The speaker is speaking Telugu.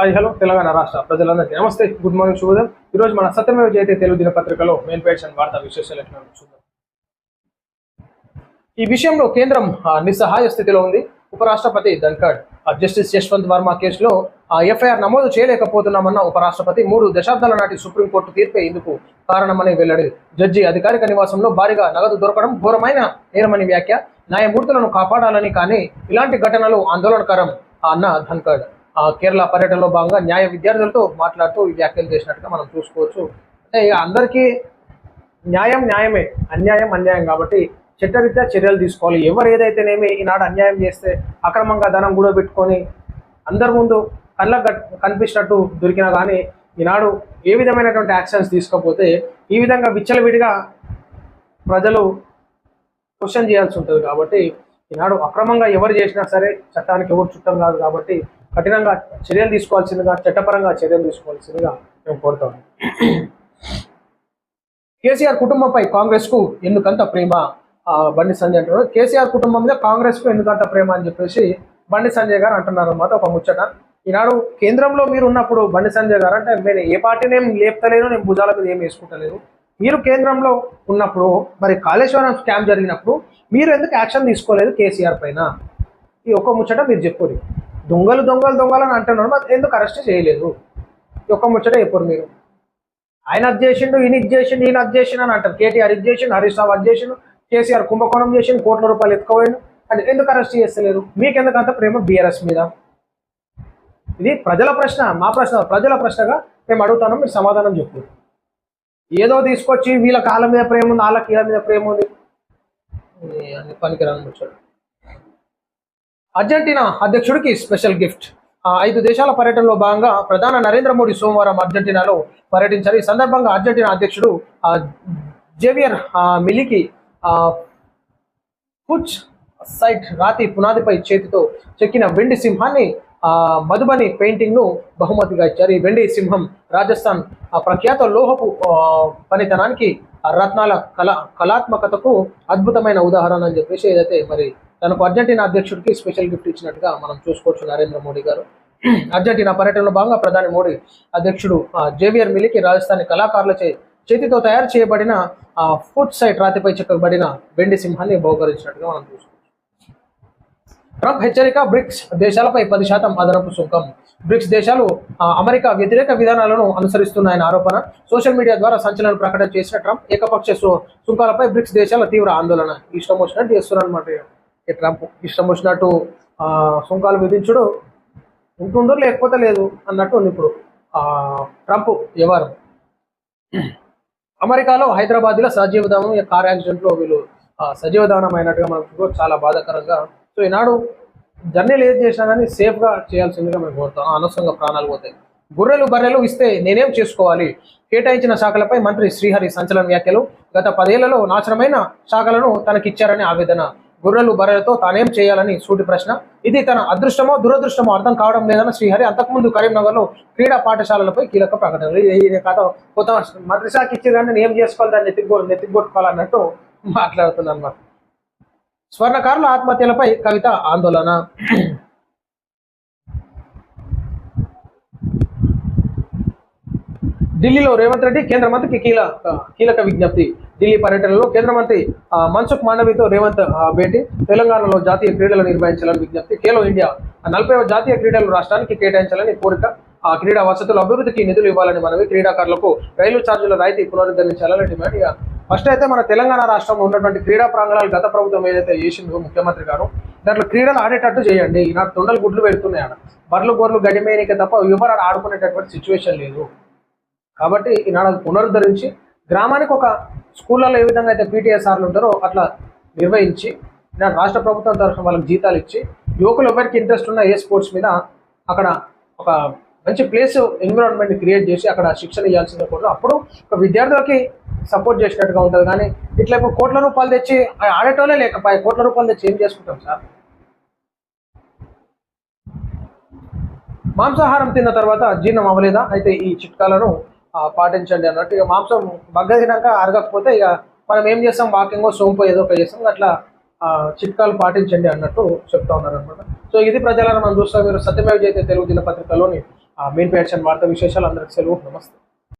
హాయ్ హలో తెలంగాణ రాష్ట్ర ప్రజలందరికీ నమస్తే. గుడ్ మార్నింగ్ శుభోదయం. ఈరోజు మన సత్యమేవ జయతే తెలుగు దినపత్రికలో మెయిన్ పేజ్ అండ్ వార్తా విశేషాలు చూద్దాం. ఈ విషయంలో కేంద్రం నిస్సహాయ స్థితిలో ఉంది. ఉపరాష్ట్రపతి ధన్ఖడ్ జస్టిస్ యశ్వంత్ వర్మ కేసులో ఎఫ్ఐఆర్ నమోదు చేయలేకపోతున్నామన్న ఉపరాష్ట్రపతి మూడు దశాబ్దాల నాటి సుప్రీంకోర్టు తీర్పే ఇందుకు కారణమని వెల్లడి. జడ్జి అధికారిక నివాసంలో భారీగా నగదు దొరకడం ఘోరమైన నేరమని వ్యాఖ్య. న్యాయమూర్తులను కాపాడాలని కానీ ఇలాంటి ఘటనలు ఆందోళనకరం అన్న ధన్ఖడ్. కేరళ పర్యటనలో భాగంగా న్యాయ విద్యార్థులతో మాట్లాడుతూ ఈ వ్యాఖ్యలు చేసినట్టుగా మనం చూసుకోవచ్చు. అంటే అందరికీ న్యాయం న్యాయమే అన్యాయం అన్యాయం కాబట్టి చట్టరీత్యా చర్యలు తీసుకోవాలి. ఎవరు ఏదైతేనేమి ఈనాడు అన్యాయం చేస్తే అక్రమంగా ధనం కూడా పెట్టుకొని అందరి ముందు కళ్ళకు కనిపించినట్టు దొరికినా కానీ ఈనాడు ఏ విధమైనటువంటి యాక్షన్స్ తీసుకోకపోతే ఈ విధంగా విచ్చలవిడిగా ప్రజలు క్వశ్చన్ చేయాల్సి ఉంటుంది కాబట్టి ఈనాడు అక్రమంగా ఎవరు చేసినా సరే చట్టానికి ఎవరు చుట్టం కాదు కాబట్టి కఠినంగా చర్యలు తీసుకోవాల్సిందిగా చట్టపరంగా చర్యలు తీసుకోవాల్సిందిగా మేము కోరుతాము కేసీఆర్ కుటుంబంపై కాంగ్రెస్కు ఎందుకంత ప్రేమ? బండి సంజయ్ అంటున్నారు కేసీఆర్ కుటుంబం మీద కాంగ్రెస్కు ఎందుకంత ప్రేమ అని చెప్పేసి బండి సంజయ్ గారు అంటున్నారు అన్నమాట ఒక ముచ్చట. ఈనాడు కేంద్రంలో మీరు ఉన్నప్పుడు బండి సంజయ్ గారు అంటే నేను ఏ పార్టీని ఏం లేపుతలేను నేను భుజాల మీద ఏం వేసుకుంటలేను మీరు కేంద్రంలో ఉన్నప్పుడు మరి కాళేశ్వరం స్కామ్ జరిగినప్పుడు మీరు ఎందుకు యాక్షన్ తీసుకోలేదు కేసీఆర్ పైన? ఈ ఒక్క ముచ్చట మీరు చెప్పుకోలేదు దొంగలు దొంగలు దొంగలు అని అంటున్నారు మరి ఎందుకు అరెస్ట్ చేయలేదు? ఒక్క ముచ్చట చెప్పురు మీరు. ఆయన అది చేసిండు ఈయన ఇది చేసిండు ఈయన అది చేసిండు అని అంటారు. కేటీఆర్ ఇది చేసిండు హరీష్ రావు అది చేసిండు కేసీఆర్ కుంభకోణం చేసిండు కోట్ల రూపాయలు ఎత్తుకోవాడు అంటే ఎందుకు అరెస్ట్ చేస్తలేరు మీకు ఎందుకంత ప్రేమ బీఆర్ఎస్ మీద? ఇది ప్రజల ప్రశ్న మా ప్రశ్న ప్రజల ప్రశ్నగా మేము అడుగుతాను మీరు సమాధానం చెప్పు. ఏదో తీసుకొచ్చి వీళ్ళ కాళ్ళ మీద ప్రేమ ఉంది వాళ్ళ కీళ్ళ మీద ప్రేమ ఉంది. పనికిరాని ముచ్చట. అర్జెంటీనా అధ్యక్షుడికి స్పెషల్ గిఫ్ట్. ఐదు దేశాల పర్యటనలో భాగంగా ప్రధాన నరేంద్ర మోడీ సోమవారం అర్జెంటీనాలో పర్యటించారు. ఈ సందర్భంగా అర్జెంటీనా అధ్యక్షుడు జేవియర్ మిలికి పుచ్ సైట్ రాతి పునాదిపై చేతితో చెక్కిన వెండి సింహాన్ని మధుబని పెయింటింగ్ను బహుమతిగా ఇచ్చారు. ఈ వెండి సింహం రాజస్థాన్ ప్రఖ్యాత లోహపు పనితనానికి రత్నాల కళా కళాత్మకతకు అద్భుతమైన ఉదాహరణ అని చెప్పేసి ఏదైతే మరి తనకు అర్జెంటీనా అధ్యక్షుడికి స్పెషల్ గిఫ్ట్ ఇచ్చినట్టుగా మనం చూసుకోవచ్చు నరేంద్ర మోడీ గారు. అర్జెంటీనా పర్యటనలో భాగంగా ప్రధాని మోడీ అధ్యక్షుడు జేవియర్ మిలికి రాజస్థానీ కళాకారులచే చేతితో తయారు చేయబడిన ఆ, సైట్ రాతిపై చెక్కబడిన వెండి సింహాన్ని బహుకరించినట్టుగా మనం చూసుకోవచ్చు. ట్రంప్ హెచ్చరిక బ్రిక్స్ దేశాలపై పది శాతం అదనపు సుంకం. బ్రిక్స్ దేశాలు అమెరికా వ్యతిరేక విధానాలను అనుసరిస్తున్నాయన్న ఆరోపణ. సోషల్ మీడియా ద్వారా సంచలన ప్రకటన చేసిన ట్రంప్ ఏకపక్ష సుంకాలపై బ్రిక్స్ దేశాల తీవ్ర ఆందోళన. ఇష్టం వచ్చినట్టు చేస్తున్నారన్నమాట ఈ ట్రంప్ ఇష్టం వచ్చినట్టు సుంకాలు విధించుడు ఉంటుందో లేకపోతే లేదు అన్నట్టు ఇప్పుడు. ట్రంప్ వ్యవహారం అమెరికాలో హైదరాబాద్లో సజీవదానం కార్ యాక్సిడెంట్లో వీళ్ళు సజీవధానం సజీవదానం అయినట్టుగా మనం చాలా బాధాకరంగా సో ఈనాడు జర్నీలు ఏది చేసినా కానీ సేఫ్గా చేయాల్సిందిగా మేము కోరుతాం. అనవసరంగా ప్రాణాలు పోతాయి. గొర్రెలు బర్రెలు ఇస్తే నేనేం చేసుకోవాలి? కేటాయించిన శాఖలపై మంత్రి శ్రీహరి సంచలన వ్యాఖ్యలు గత పదేళ్ళలో నాశనమైన శాఖలను తనకిచ్చారని ఆవేదన. గొర్రెలు బర్రెలతో తానేం చేయాలని సూటి ప్రశ్న. ఇది తన అదృష్టమో దురదృష్టమో అర్థం కావడం లేదని శ్రీహరి అంతకుముందు కరీంనగర్లో క్రీడా పాఠశాలలపై కీలక ప్రకటనలు ఇది- కథ కొత్త మంత్రి శాఖ ఇచ్చి కానీ నేను ఏం చేసుకోవాలి? దాన్ని నెత్తిగొ నెత్తిగొట్టుకోవాలన్నట్టు మాట్లాడుతున్నాను అన్నమాట. స్వర్ణకారుల ఆత్మహత్యలపై కవిత ఆందోళన. ఢిల్లీలో రేవంత్ రెడ్డి కేంద్ర మంత్రికి కీలక కీలక విజ్ఞప్తి. ఢిల్లీ పర్యటనలో కేంద్ర మంత్రి ఆ, మన్సుఖ్ మాండవితో రేవంత్ భేటీ. తెలంగాణలో జాతీయ క్రీడలు నిర్వహించాలని విజ్ఞప్తి. ఖేలో ఇండియా నలభై జాతీయ క్రీడలు రాష్ట్రానికి కేటాయించాలని కోరిక. ఆ క్రీడా వసతుల అభివృద్ధికి నిధులు ఇవ్వాలని మనవి. క్రీడాకారులకు రైలు ఛార్జీల రాయితీ పునరుద్ధరించాలని డిమాండ్. ఇక ఫస్ట్ అయితే మన తెలంగాణ రాష్ట్రంలో ఉన్నటువంటి క్రీడా ప్రాంగణాలు గత ప్రభుత్వం ఏదైతే చేసిందో ముఖ్యమంత్రి గారు దాంట్లో క్రీడలు ఆడేటట్టు చేయండి. నాకు తొండలు గుడ్లు పెడుతున్నాయి బర్లు గొర్రెలు గడిమేనికే తప్ప ఎవరు ఆడుకునేటటువంటి సిచ్యువేషన్ లేదు. కాబట్టి ఈనాడు పునరుద్ధరించి గ్రామానికి ఒక స్కూళ్ళలో ఏ విధంగా అయితే పీటీఎస్ఆర్లు ఉంటారో అట్లా నిర్వహించి ఈనాడు రాష్ట్ర ప్రభుత్వం తరఫున వాళ్ళకి జీతాలు ఇచ్చి యువకులు ఎవరికి ఇంట్రెస్ట్ ఉన్న ఏ స్పోర్ట్స్ మీద అక్కడ ఒక మంచి ప్లేస్ ఎన్విరాన్మెంట్ క్రియేట్ చేసి అక్కడ శిక్షణ ఇవ్వాల్సిందే కూడా అప్పుడు ఒక విద్యార్థులకి సపోర్ట్ చేసినట్టుగా ఉంటుంది. కానీ ఇట్లా ఇప్పుడు కోట్ల రూపాయలు తెచ్చి ఆడేటోలే ఆడేటోనే లేకపోయి కోట్ల రూపాయలు తెచ్చి ఏం చేసుకుంటాం సార్? మాంసాహారం తిన్న తర్వాత జీర్ణం అవ్వలేదా? అయితే ఈ చిట్కాలను పాటించండి అన్నట్టు. ఇక మాంసం బగ్గదినాక అరగకపోతే ఇక మనం ఏం చేస్తాం? వాకింగ్ సోంపు ఏదో ఒక చేస్తాం. అట్లా చిట్కాలు పాటించండి అన్నట్టు చెప్తా ఉన్నారు అనమాట సో ఇది ప్రజలను మనం చూస్తాం. మీరు సత్యమేవ జయతే తెలుగు దినపత్రికలోని మెయిన్ ప్యాషన్ వార్తా విశేషాలు. అందరికి సెలవు. నమస్తే.